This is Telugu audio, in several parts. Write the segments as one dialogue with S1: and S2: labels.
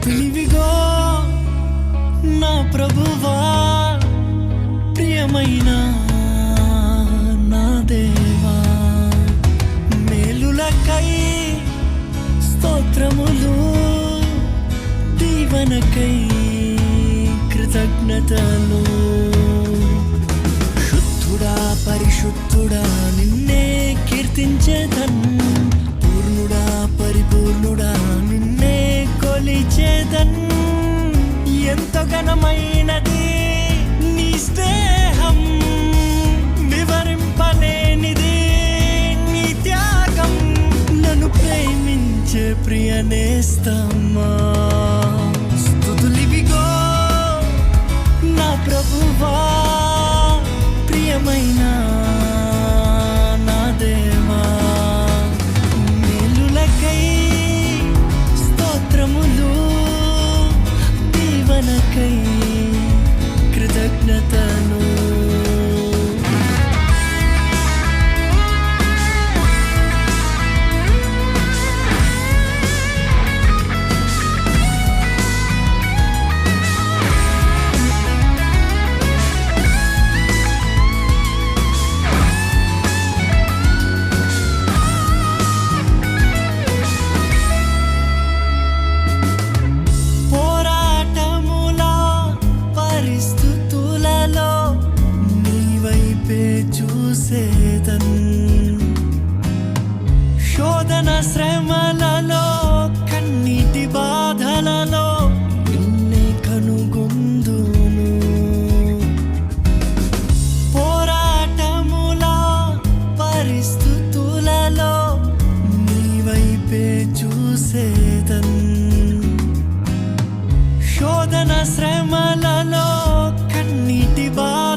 S1: స్థుతులివిగో నా ప్రభువా ప్రియమైన నా దేవా. మేలులకై స్తోత్రములు దీవనకై కృతజ్ఞతలు. శుద్ధుడా పరిశుద్ధుడా నిన్నే కీర్తించేదన్ ఎంతో ఘనమైనది నీ స్నేహం వివరింపలేనిది నీ త్యాగం నన్ను ప్రేమించే ప్రియ నేస్తమ్మా స్థుతులివిగో నా ప్రభువా ప్రియమైన దీవనకై కృతజ్ఞతలు చూసేదన్ శోధన శ్రమలలో కన్నీటి బాధలలో నిన్నే కనుగొందును. పోరాటముల పరిస్థితులలో నీ వైపే చూసేదన్. శోధన శ్రమలలో కన్నీటి బాధ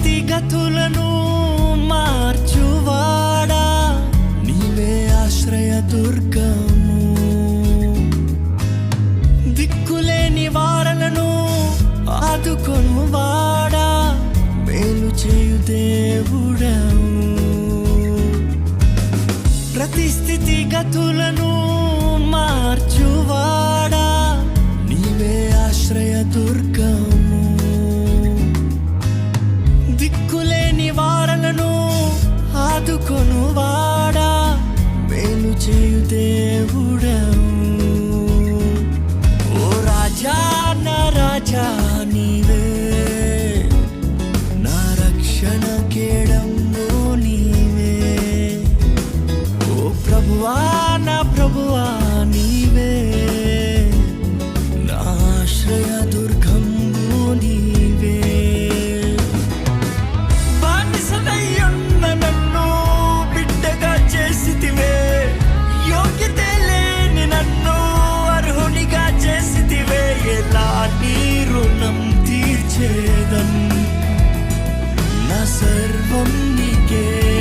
S1: స్థితిగతులను చేదం. నా సర్వం నీకే.